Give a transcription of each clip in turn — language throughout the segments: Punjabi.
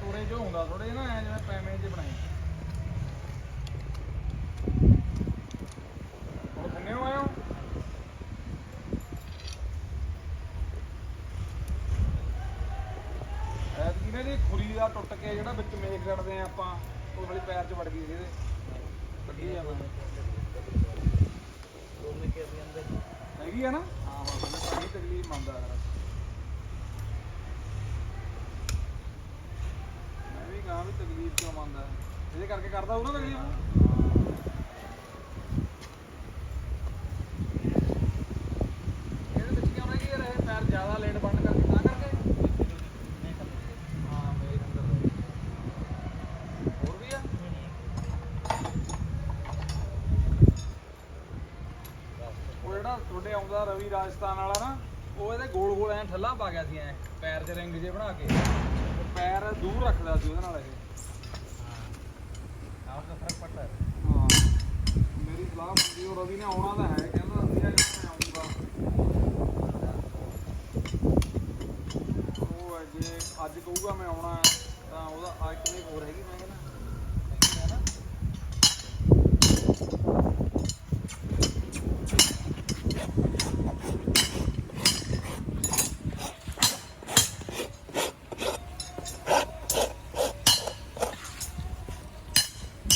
ਤੋੜੇ ਜੋ ਹੁੰਦਾ ਥੋੜੇ ਨਾ, ਐ ਜਿਵੇਂ ਪੈਵੇਂ ਜੇ ਬਣਾਏ ਹੋਰ ਕਿੰਨੇ ਹੋ ਐਤਕੀ ਨਾ ਜੀ ਖੁਰੀ ਦਾ ਟੁੱਟ ਕੇ ਜਿਹੜਾ ਵਿੱਚ ਮੇਖ ਕੱਢਦੇ ਆ ਆਪਾਂ, ਉਹ ਵਾਲੀ ਪੈਰ 'ਚ ਵੜ ਗਈ ਸੀ ਇਹਦੇ ਕੱਢੀ ਜਾਵਾਂਗੇ ਹੈਗੀ ਆ ਨਾ? ਹਾਂ ਹਾਂ ਮੈਨੂੰ ਪਾਣੀ ਤਕਲੀਫ ਮੰਨਦਾ ਯਾਰ ਮੈਂ ਵੀ ਕਹਾਂ ਵੀ ਤਕਲੀਫ ਕਿਉਂ ਮੰਨਦਾ ਇਹਦੇ ਕਰਕੇ ਕਰਦਾ ਉਹ ਨਾ ਤਕਲੀਫ? ਇਹਦੇ ਵਿੱਚ ਕਿਉਂ ਰਹਿ ਗਈ ਪੈਰ ਜ਼ਿਆਦਾ ਲੇਟ ਬੰਦ ਕਰਕੇ ਤਾਂ ਕਰਕੇ? ਹਾਂ, ਮੇਰੇ ਅੰਦਰ ਹੋਰ ਵੀ ਆ? ਉਹ ਜਿਹੜਾ ਤੁਹਾਡੇ ਆਉਂਦਾ ਰਵੀ ਰਾਜਸਥਾਨ ਵਾਲਾ ਨਾ ਉਹ ਇਹਦੇ ਗੋਲ ਗੋਲ ਐ ਠੱਲਾ ਪਾ ਗਿਆ ਸੀ ਐ ਪੈਰ 'ਚ ਰਿੰਗ ਜੇ ਬਣਾ ਕੇ। ਪੈਰ ਦੂਰ ਰੱਖਦਾ ਸੀ ਉਹਦੇ ਨਾਲ ਇਹ। ਆਪ ਦਾ ਫ਼ਰਕ ਪੜਤਾ ਹੈ। ਹਾਂ। ਮੇਰੀ ਸਲਾਹ ਮੰਦੀ ਉਹ ਰਵੀ ਨੇ ਆਉਣਾ ਤਾਂ ਹੈ ਕਹਿੰਦਾ ਸੀ ਕਿ ਮੈਂ ਆਉਂਗਾ। ਉਹ ਹੈ ਜੇ ਅੱਜ ਕਹੂਗਾ ਮੈਂ ਆਉਣਾ ਹੈ, ਤਾਂ ਉਹਦਾ ਅੱਜ ਕਿਵੇਂ ਹੋਰ ਹੈਗੀ ਮੈਂ ਕਹਿੰਦਾ ਹੈਗੀ ਹੈ ਨਾ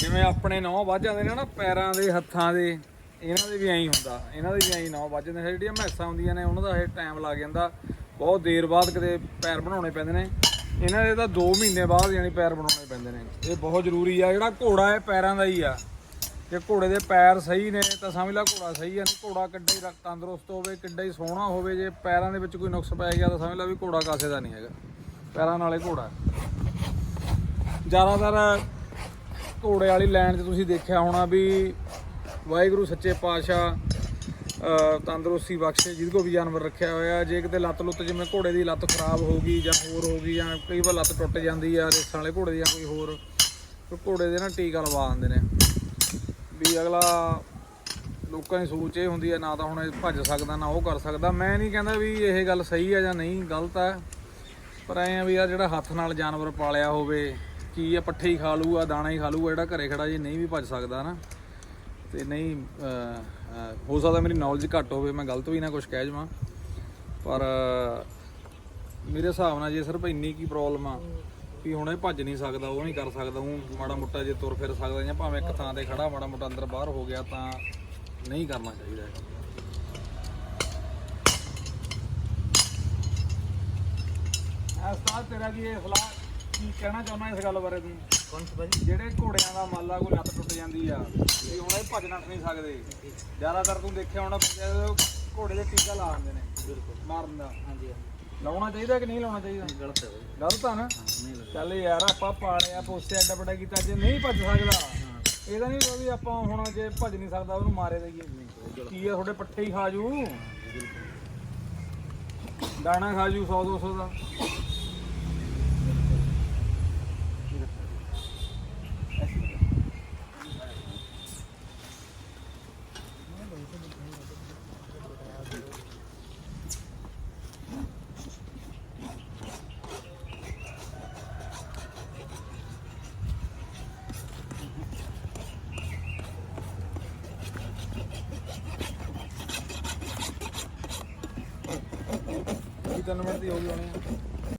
ਜਿਵੇਂ ਆਪਣੇ ਨੌ ਵੱਜ ਜਾਂਦੇ ਨੇ ਨਾ ਪੈਰਾਂ ਦੇ, ਹੱਥਾਂ ਦੇ, ਇਹਨਾਂ ਦੇ ਵੀ ਐਂ ਹੁੰਦਾ, ਇਹਨਾਂ ਦੇ ਵੀ ਐਂ ਨੌ ਵੱਜ ਜਾਂਦੇ ਨੇ। ਜਿਹੜੀਆਂ ਮੈਸਾਂ ਹੁੰਦੀਆਂ ਨੇ, ਉਹਨਾਂ ਦਾ ਇਹ ਟਾਈਮ ਲੱਗ ਜਾਂਦਾ। ਬਹੁਤ ਦੇਰ ਬਾਅਦ ਕਿਤੇ ਪੈਰ ਬਣਾਉਣੇ ਪੈਂਦੇ ਨੇ। ਇਹਨਾਂ ਦੇ ਤਾਂ 2 ਮਹੀਨੇ ਬਾਅਦ ਯਾਨੀ ਪੈਰ ਬਣਾਉਣੇ ਪੈਂਦੇ ਨੇ। ਇਹ ਬਹੁਤ ਜ਼ਰੂਰੀ ਆ, ਜਿਹੜਾ ਘੋੜਾ ਹੈ ਪੈਰਾਂ ਦਾ ਹੀ ਆ। ਜੇ ਘੋੜੇ ਦੇ ਪੈਰ ਸਹੀ ਨੇ, ਤਾਂ ਸਮਝ ਲਾ ਘੋੜਾ ਸਹੀ ਆ। ਨਹੀਂ, ਘੋੜਾ ਕਿੱਡਾ ਹੀ ਰ- ਤੰਦਰੁਸਤ ਹੋਵੇ, ਕਿੱਡਾ ਹੀ ਸੋਹਣਾ ਹੋਵੇ, ਜੇ ਪੈਰਾਂ ਦੇ ਵਿੱਚ ਕੋਈ ਨੁਕਸ ਪੈ ਗਿਆ, ਤਾਂ ਸਮਝ ਲਾ ਵੀ ਘੋੜਾ ਕਾਸੇ ਦਾ ਨਹੀਂ ਹੈਗਾ। ਪੈਰਾਂ ਨਾਲੇ ਘੋੜਾ ਜ਼ਿਆਦਾਤਰ ਘੋੜੇ ਵਾਲੀ ਲਾਈਨ 'ਚ ਤੁਸੀਂ ਦੇਖਿਆ ਹੋਣਾ ਵੀ ਵਾਹਿਗੁਰੂ ਸੱਚੇ ਪਾਤਸ਼ਾਹ ਤੰਦਰੁਸਤੀ ਬਖਸ਼ੇ, ਜਿਹਦੇ ਕੋ ਵੀ ਜਾਨਵਰ ਰੱਖਿਆ ਹੋਇਆ। ਜੇ ਕਿਤੇ ਲੱਤ ਲੁੱਤ ਜਿਵੇਂ ਘੋੜੇ ਦੀ ਲੱਤ ਖਰਾਬ ਹੋ ਗਈ ਜਾਂ ਹੋਰ ਹੋ ਗਈ ਜਾਂ ਕਈ ਵਾਰ ਲੱਤ ਟੁੱਟ ਜਾਂਦੀ ਆ, ਰੇਸਾਂ ਵਾਲੇ ਘੋੜੇ ਦੀ ਜਾਂ ਕੋਈ ਹੋਰ ਘੋੜੇ ਦੇ ਨਾ ਟੀਕਾ ਲਵਾ ਦਿੰਦੇ ਨੇ। ਵੀ ਅਗਲਾ ਲੋਕਾਂ ਦੀ ਸੋਚ ਇਹ ਹੁੰਦੀ ਹੈ ਨਾ ਤਾਂ ਹੁਣ ਇਹ ਭੱਜ ਸਕਦਾ, ਨਾ ਉਹ ਕਰ ਸਕਦਾ। ਮੈਂ ਨਹੀਂ ਕਹਿੰਦਾ ਵੀ ਇਹ ਗੱਲ ਸਹੀ ਹੈ ਜਾਂ ਨਹੀਂ, ਗਲਤ ਹੈ ਪਰ ਐ ਆ ਵੀ ਆ ਜਿਹੜਾ ਹੱਥ ਨਾਲ ਜਾਨਵਰ ਪਾਲਿਆ ਹੋਵੇ ਕੀ ਆ ਪੱਠੇ ਹੀ ਖਾ ਲੂਗਾ ਦਾਣਾ ਹੀ ਖਾ ਲੂਗਾ ਜਿਹੜਾ ਘਰੇ ਖੜਾ ਜੇ ਨਹੀਂ ਵੀ ਭੱਜ ਸਕਦਾ ਨਾ। ਤੇ ਨਹੀਂ ਅਹ, ਅਹ, ਹੋ ਸਕਦਾ ਮੇਰੀ ਨੌਲੇਜ ਘੱਟ ਹੋਵੇ ਮੈਂ ਗਲਤ ਵੀ ਨਾ ਕੁਝ ਕਹਿ ਜਾਵਾਂ। ਪਰ ਮੇਰੇ ਹਿਸਾਬ ਨਾਲ ਜੇ ਸਿਰਫ ਇੰਨੀ ਕੀ ਪ੍ਰੋਬਲਮ ਆ ਵੀ ਹੁਣ ਇਹ ਭੱਜ ਨਹੀਂ ਸਕਦਾ ਉਹ ਨਹੀਂ ਕਰ ਸਕਦਾ ਉਹ ਮਾੜਾ ਮੋਟਾ ਜੇ ਤੁਰ ਫਿਰ ਸਕਦਾ ਜਾਂ ਭਾਵੇਂ ਇੱਕ ਥਾਂ ਤੇ ਖੜਾ ਮਾੜਾ ਮੋਟਾ ਅੰਦਰ ਬਾਹਰ ਹੋ ਗਿਆ ਤਾਂ ਨਹੀਂ ਕਰਨਾ ਚਾਹੀਦਾ ਹੈ ਉਸਤਾਦ ਤੇਰਾ ਕੀ ਇਹ ਸਲਾਹ ਕੀ ਕਹਿਣਾ ਚਾਹੁੰਦਾ ਇਸ ਗੱਲ ਬਾਰੇ ਤੁਸੀਂ ਕੌਣ ਸੀ ਭਾਜੀ? ਜਿਹੜੇ ਘੋੜਿਆਂ ਦਾ ਮਾਲਾ ਕੋਈ ਲੱਤ ਟੁੱਟ ਜਾਂਦੀ ਆ ਵੀ ਹੁਣ ਇਹ ਭੱਜ ਨੱਠ ਨਹੀਂ ਸਕਦੇ। ਜ਼ਿਆਦਾਤਰ ਤੂੰ ਦੇਖਿਆ ਹੋਣਾ ਪੰਜਾਬ ਘੋੜੇ ਦੇ ਟੀਕਾ ਲਾ ਦਿੰਦੇ ਨੇ ਬਿਲਕੁਲ। ਮਾਰਨ ਦਾ। ਹਾਂਜੀ ਲਾਉਣਾ ਚਾਹੀਦਾ ਕਿ ਨਹੀਂ ਲਾਉਣਾ ਚਾਹੀਦਾ? ਗਲਤ ਹੈ ਗਲਤ ਆ ਨਾ? ਚੱਲ ਯਾਰ ਆਪਾਂ ਪਾਲਿਆ ਪੋਸਿਆ ਐਡਾ ਵੱਡਾ ਕੀਤਾ ਜੇ ਨਹੀਂ ਭੱਜ ਸਕਦਾ ਇਹਦਾ ਨਹੀਂ ਵੀ ਆਪਾਂ ਹੁਣ ਜੇ ਭੱਜ ਨਹੀਂ ਸਕਦਾ ਉਹਨੂੰ ਮਾਰੇ ਦੇਈਏ। ਕੀ ਆ ਤੁਹਾਡੇ ਪੱਠੇ ਹੀ ਖਾਜੂ ਦਾਣਾ ਖਾਜੂ 100 200 ਦਾ। ਤਿੰਨ ਮਿੰਟ ਦੀ ਹੋ ਗਈ ਹੋਣੀ।